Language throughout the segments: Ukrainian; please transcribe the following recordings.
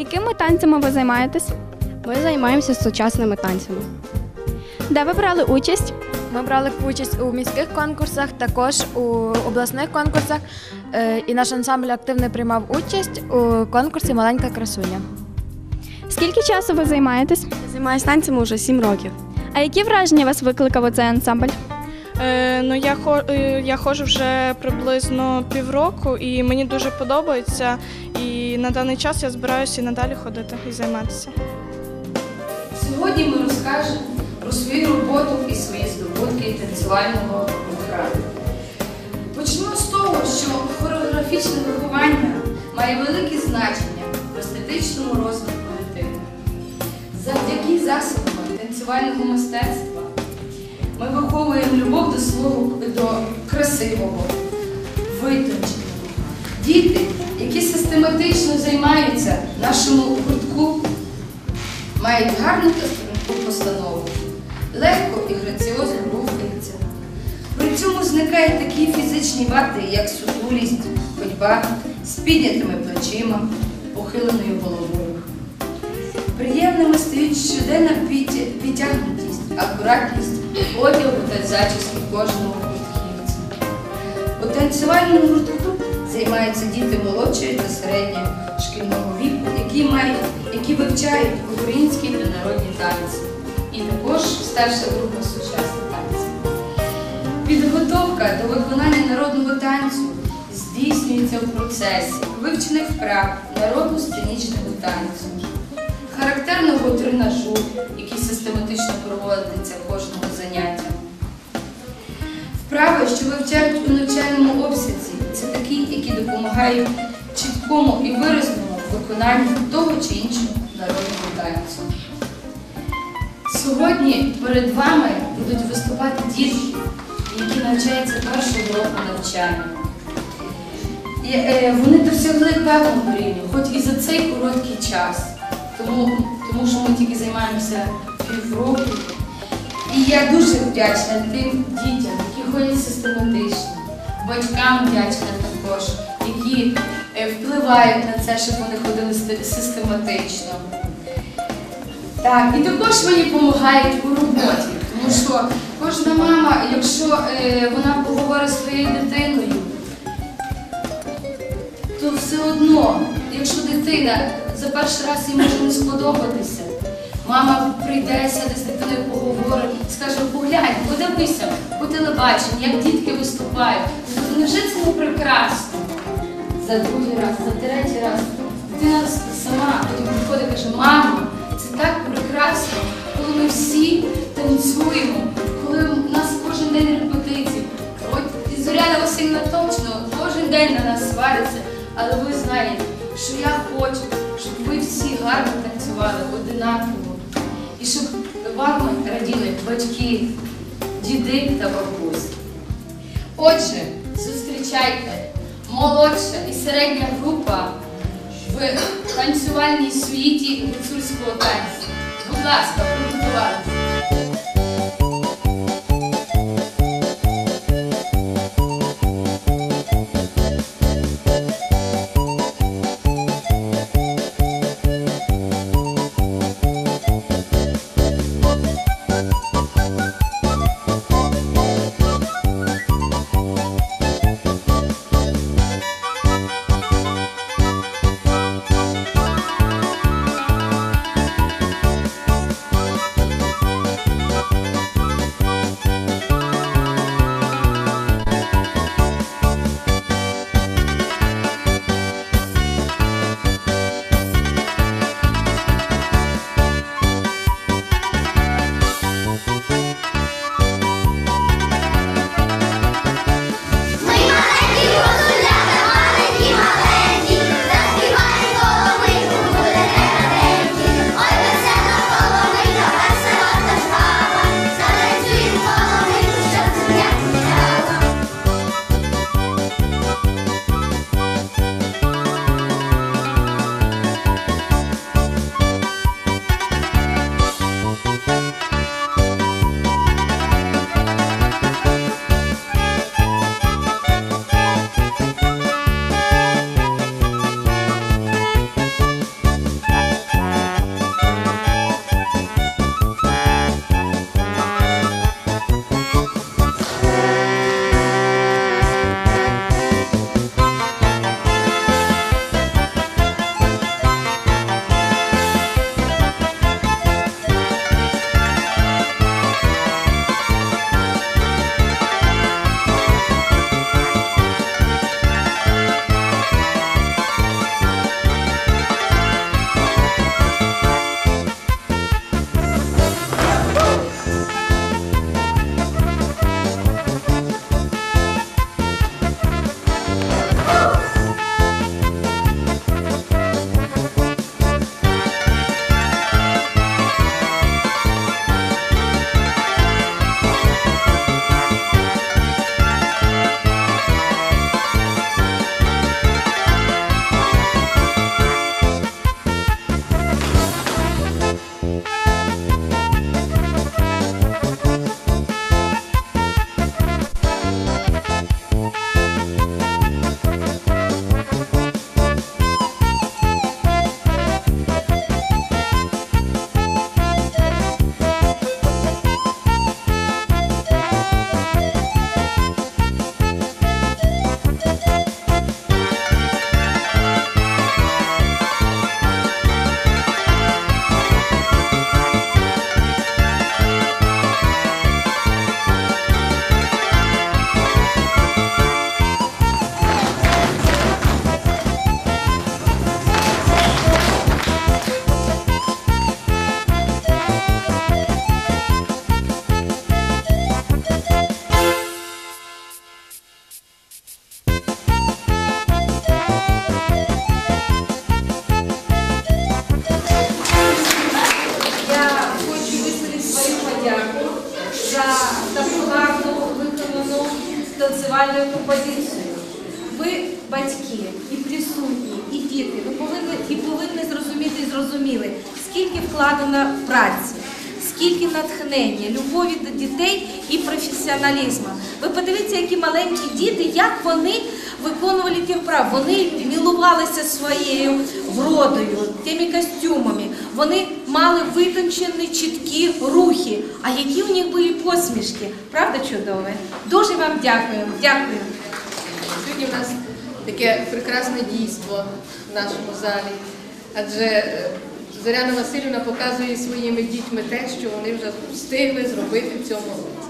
Якими танцями ви займаєтесь? Ми займаємося сучасними танцями. Де ви брали участь? Ми брали участь у міських конкурсах, також у обласних конкурсах. Е, І наш ансамбль активно приймав участь у конкурсі Маленька красуня. Скільки часу ви займаєтесь? Я займаюся танцями вже 7 років. А які враження вас викликав оцей ансамбль? Е, ну, я, хо, е, я ходжу вже приблизно півроку і мені дуже подобається. І на даний час я збираюся і надалі ходити і займатися. Сьогодні ми розкажемо про свою роботу і свої здобутки танцювального храму. Почнемо з того, що хореографічне виховання має велике значення в естетичному розвитку дитини. Завдяки засобам танцювального мистецтва ми виховуємо любов до свого до красивого, витонченого. Діти, які систематично займаються нашому гуртку, мають гарну постанову, легко і граціозно рухаються. При цьому зникають такі фізичні вади, як сутулість, ходьба з піднятими плечима, похиленою головою. Приємними стають щоденна підтягнутість, акуратність одягу та зачіски кожного гуртківця. У танцювальному гуртку займаються діти молодшої та середньої шкільного віку, які мають, які вивчають українські та народні танці. І також старша група сучасні танці. Підготовка до виконання народного танцю здійснюється в процесі вивчених вправ народно-сценічного танцю, характерного тренажу, який систематично проводиться кожного заняття. Вправи, що вивчають у навчальному обсязі, це такі, які допомагають чіткому і виразному виконанню того чи іншого народного танцю. Сьогодні перед вами будуть виступати дітки, які навчаються першого року навчання. Е, вони досягли певного рівня, хоч і за цей короткий час, тому, тому що ми тільки займаємося півроку. І я дуже вдячна тим дітям, які ходять систематично, батькам вдячна також, які е, впливають на це, щоб вони ходили систематично. Так, і також мені допомагають у роботі, тому що кожна мама, якщо е, вона поговорить зі своєю дитиною, то все одно, якщо дитина за перший раз їй може не сподобатися, мама прийде, сяде з дитиною поговорить, скаже, поглянь, подивися по телебаченню, як дітки виступають. Невже це не прекрасно? За другий раз, за третій раз. Дитина сама потім приходить і каже, мама, це так прекрасно, коли ми всі танцюємо, коли у нас кожен день репетиції. От і Зоряна Васильівна точно кожен день на нас свариться, але ви знаєте, що я хочу, щоб ви всі гарно танцювали одинаково. І щоб вами раділи батьки, діди та бабусі. Отже, зустрічайте молодша і середня група в танцювальній світі гуцульського танцю. Будь ласка, приготувалися. Танцювальною композицією. Ви, батьки, і присутні, і діти, ви повинні і повинні зрозуміти і зрозуміли, скільки вкладено праці, скільки натхнення, любові до дітей і професіоналізму. Ви подивіться, які маленькі діти, як вони виконували ті вправи. Вони мілувалися своєю вродою, тими костюмами. Вони мали витончені чіткі рухи. А які у них були посмішки? Правда чудове? Дуже вам дякую. Дякую. Сьогодні у нас таке прекрасне дійство в нашому залі, адже е, Зоряна Васильівна показує своїми дітьми те, що вони вже встигли зробити в цьому році.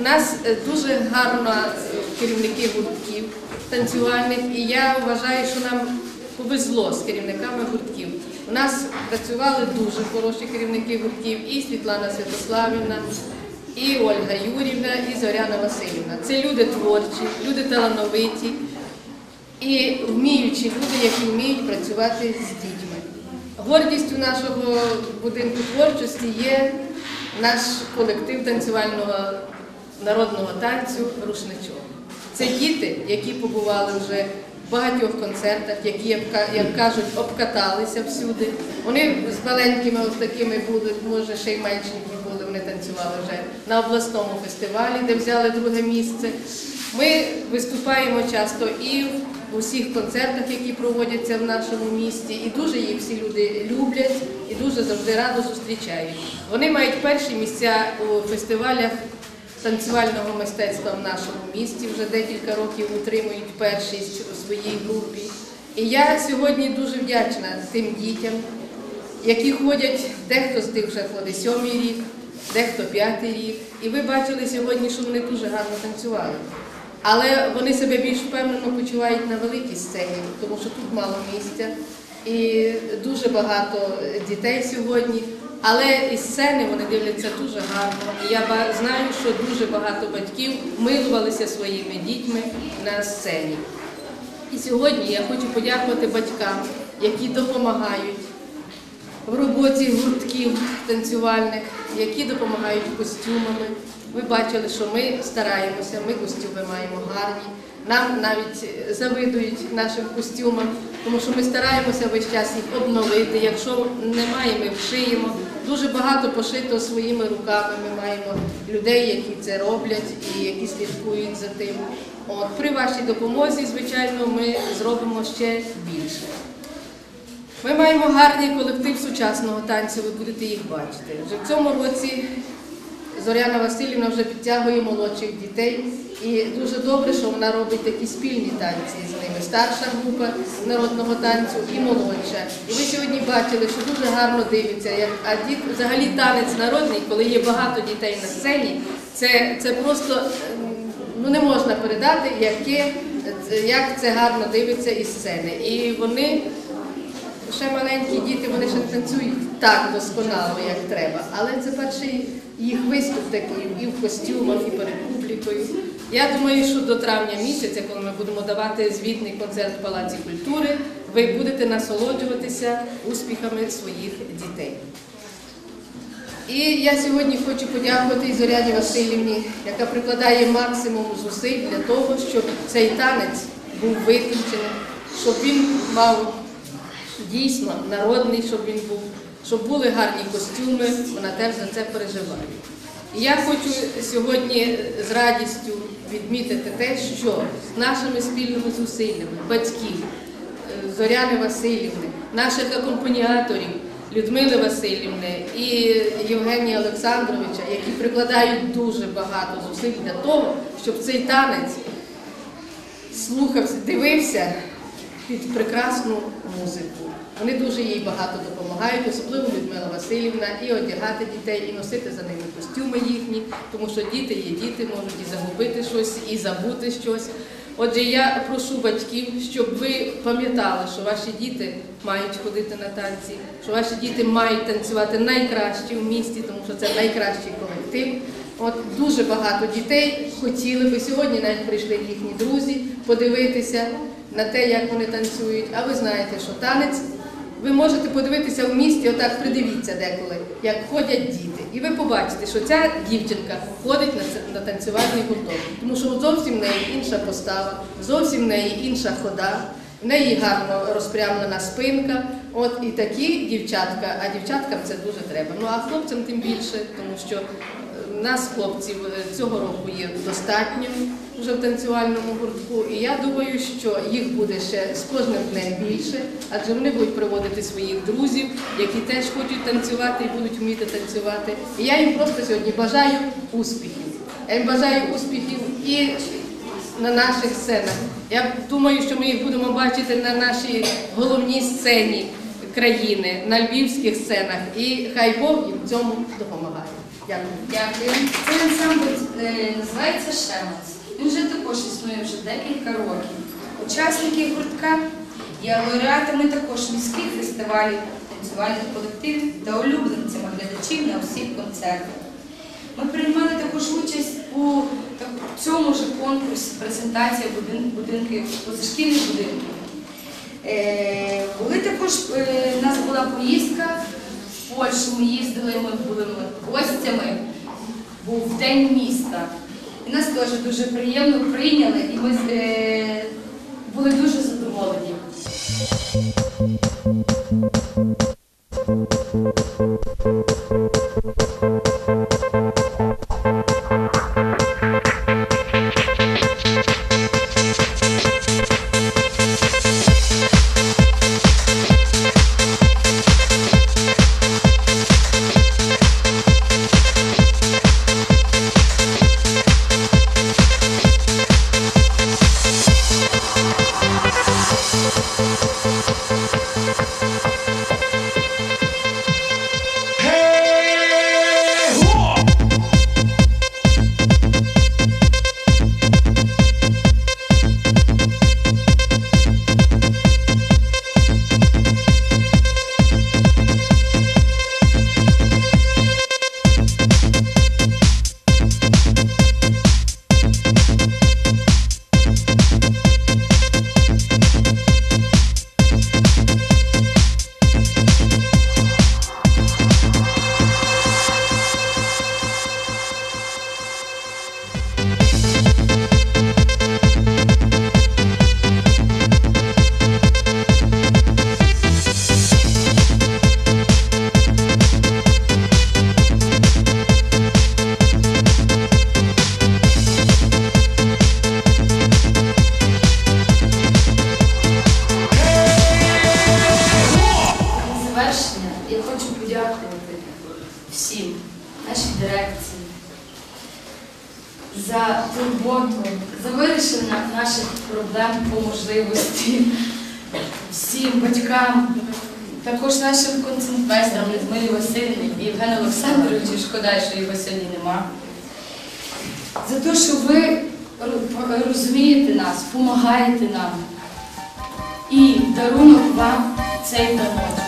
У нас е, дуже гарно е, керівники гуртків танцювальних, і я вважаю, що нам повезло з керівниками гуртків. Нас працювали дуже хороші керівники гуртків, і Світлана Святославівна, і Ольга Юрівна, і Зоряна Васильівна. Це люди творчі, люди талановиті і вміючі люди, які вміють працювати з дітьми. Гордістю нашого будинку творчості є наш колектив танцювального народного танцю Рушничок. Це діти, які побували вже багатьох концертах, які, як кажуть, обкаталися всюди. Вони з маленькими ось такими були, може ще й меншенькі були, вони танцювали вже на обласному фестивалі, де взяли друге місце. Ми виступаємо часто і в усіх концертах, які проводяться в нашому місті, і дуже їх всі люди люблять і дуже завжди радо зустрічають. Вони мають перші місця у фестивалях танцювального мистецтва в нашому місті. Вже декілька років утримують першість у своїй групі. І я сьогодні дуже вдячна тим дітям, які ходять, дехто з тих вже ходить сьомий рік, дехто п'ятий рік. І ви бачили сьогодні, що вони дуже гарно танцювали. Але вони себе більш впевнено почувають на великій сцені, тому що тут мало місця і дуже багато дітей сьогодні. Але із сцени вони дивляться дуже гарно. І я знаю, що дуже багато батьків милувалися своїми дітьми на сцені. І сьогодні я хочу подякувати батькам, які допомагають в роботі гуртків танцювальних, які допомагають костюмами. Ви бачили, що ми стараємося, ми костюми маємо гарні. Нам навіть завидують нашим костюмам, тому що ми стараємося весь час їх обновити. Якщо немає, ми вшиємо. Дуже багато пошито своїми руками. Ми маємо людей, які це роблять і які слідкують за тим. От при вашій допомозі, звичайно, ми зробимо ще більше. Ми маємо гарний колектив сучасного танцю, ви будете їх бачити. Вже в цьому році Зоряна Васильівна вже підтягує молодших дітей. І дуже добре, що вона робить такі спільні танці з ними. Старша група народного танцю і молодша. І ви сьогодні бачили, що дуже гарно дивиться. Як, а діт, взагалі танець народний, коли є багато дітей на сцені, це, це просто ем, ну, не можна передати, яке, як це гарно дивиться із сцени. І вони ще маленькі діти, вони ще танцюють так досконало, як треба. Але це перший їх виступ такий і в костюмах, і перед публікою. Я думаю, що до травня місяця, коли ми будемо давати звітний концерт в Палаці культури, ви будете насолоджуватися успіхами своїх дітей. І я сьогодні хочу подякувати Зоряні Васильівні, яка прикладає максимум зусиль для того, щоб цей танець був витончений, щоб він мав дійсно народний, щоб він був, щоб були гарні костюми, вона теж за це переживає. І я хочу сьогодні з радістю відмітити те, що нашими спільними зусиллями, батьків, е, Зоряни Васильівни, наших акомпаніаторів Людмили Васильівни і Євгенія Олександровича, які прикладають дуже багато зусиль для того, щоб цей танець слухався, дивився під прекрасну музику. Вони дуже їй багато допомагають, особливо Людмила Васильівна, і одягати дітей, і носити за ними костюми їхні, тому що діти є діти, можуть і загубити щось, і забути щось. Отже, я прошу батьків, щоб ви пам'ятали, що ваші діти мають ходити на танці, що ваші діти мають танцювати найкраще в місті, тому що це найкращий колектив. От дуже багато дітей хотіли би сьогодні навіть прийшли їхні друзі подивитися на те, як вони танцюють. А ви знаєте, що танець Ви можете подивитися в місті, отак придивіться деколи, як ходять діти. І ви побачите, що ця дівчинка ходить на, на танцювальний гурток. Тому що зовсім в неї інша постава, зовсім в неї інша хода, в неї гарно розпрямлена спинка. От і такі дівчатка, а дівчаткам це дуже треба. Ну а хлопцям тим більше, тому що нас, хлопців, е, цього року є достатньо вже в танцювальному гуртку. І я думаю, що їх буде ще з кожним днем більше, адже вони будуть приводити своїх друзів, які теж хочуть танцювати і будуть вміти танцювати. І я їм просто сьогодні бажаю успіхів. Я їм бажаю успіхів і на наших сценах. Я думаю, що ми їх будемо бачити на нашій головній сцені країни, на львівських сценах. І хай Бог їм в цьому допомагає. Дякую. Цей ансамбль е, називається Шемець. Він вже також існує вже декілька років. Учасники гуртка є лауреатами також міських фестивалів, танцювальних колективів та улюбленцями глядачів на всіх концертах. Ми приймали також участь у цьому ж конкурсі презентація позашкільних будинків. Е, були також, е, у нас була поїздка в Польщу, ми їздили, ми були гостями, був День міста. І нас теж дуже приємно прийняли, і ми е, були дуже задоволені. На шкода, що його сьогодні нема. За те, що ви розумієте нас, допомагаєте нам. І дарунок вам цей танок.